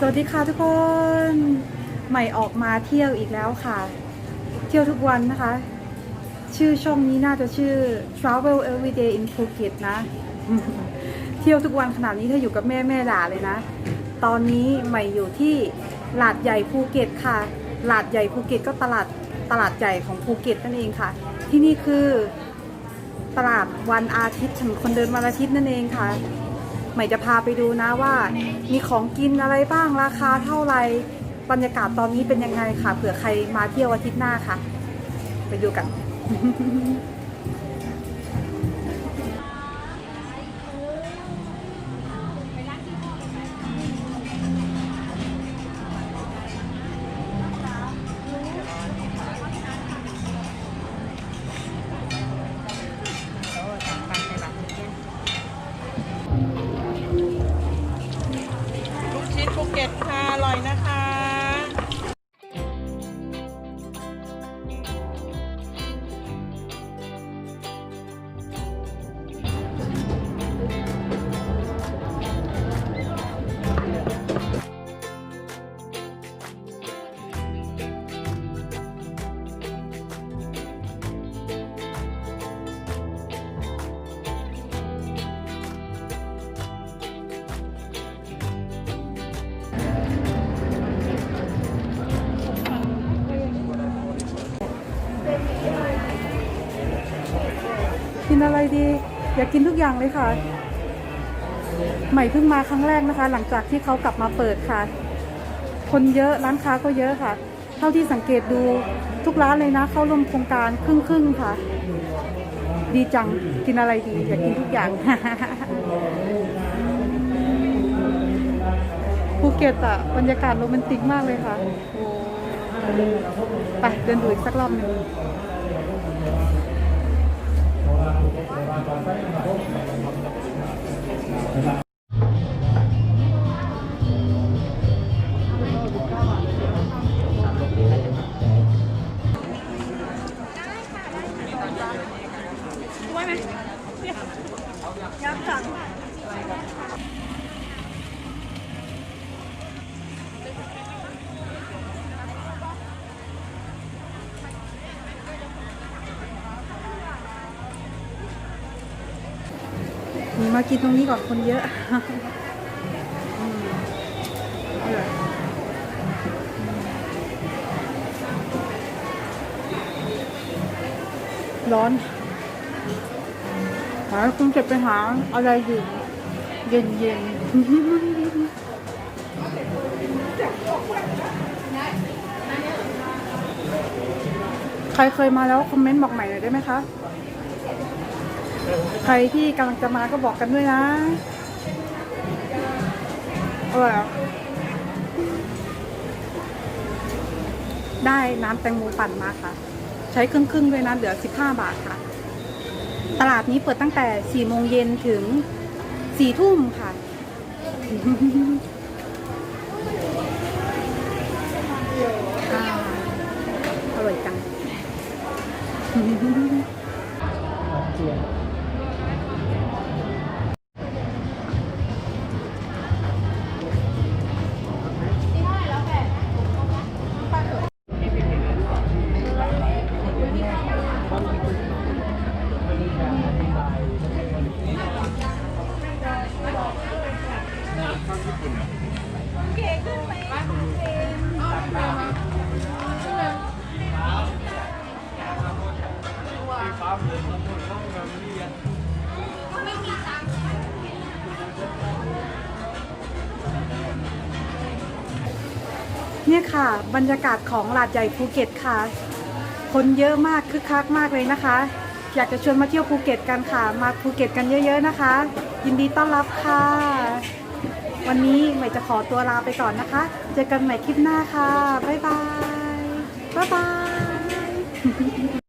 สวัสดีค่ะทุกคน ใหม่ออกมาเที่ยวอีกแล้วค่ะ เที่ยวทุกวันนะคะ ชื่อช่องนี้น่าจะชื่อ Travel Everyday in Phuket นะ เที่ยวทุกวันขนาดนี้ถ้าอยู่กับแม่แม่ด่าเลยนะ ตอนนี้ใหม่อยู่ที่หลาดใหญ่ภูเก็ตค่ะ หลาดใหญ่ภูเก็ตก็ตลาดตลาดใหญ่ของภูเก็ตนั่นเองค่ะ ที่นี่คือตลาดวันอาทิตย์ถนนคนเดินวันอาทิตย์นั่นเองค่ะ ใหม่จะพาไปดูนะว่า มีของกินอะไรบ้างราคาเท่าไหร่บรรยากาศตอนนี้เป็นยังไงค่ะเผื่อใครมาเที่ยวอาทิตย์หน้าค่ะ ไปดูกัน กินอะไรดี อยากกินทุกอย่างเลยค่ะ ใหม่เพิ่งมาครั้งแรกนะคะ หลังจากที่เขากลับมาเปิดค่ะ คนเยอะร้านค้าก็เยอะค่ะ เท่าที่สังเกตดูทุกร้านเลยนะ เข้าร่วมโครงการครึ่งครึ่งค่ะ ดีจังกินอะไรดี อยากกินทุกอย่างภูเก็ตอะบรรยากาศโรแมนติกมากเลยค่ะไปเดินดูอีกสักรอบหนึ่ง นี่ มากินตรงนี้ก่อนคนเยอะอืมอร่อยร้อนหาคุณจะไปหาอะไรอยู่เย็นเย็นๆใครเคยมาแล้วคอมเมนต์บอกใหม่หน่อยได้ไหมคะ ใครที่กำลังจะมาก็บอกกันด้วยนะอร่อยได้น้ำแตงโมปั่นมาค่ะ ใช้ครึ่งครึ่งๆด้วยนะเหลือ 15 บาทค่ะ ตลาดนี้เปิดตั้งแต่ 4 โมงเย็นถึง 4 ทุ่มค่ะ อร่อยจัง เนี่ยค่ะ บรรยากาศของหลาดใหญ่ภูเก็ตค่ะ คนเยอะมากคึกคักมากเลยนะคะ อยากจะชวนมาเที่ยวภูเก็ตกันค่ะ มาภูเก็ตกันเยอะๆนะคะ ยินดีต้อนรับค่ะ วันนี้ใหม่จะขอตัวลาไปก่อนนะคะ เจอกันใหม่คลิปหน้าค่ะบ๊ายบายบ๊ายบาย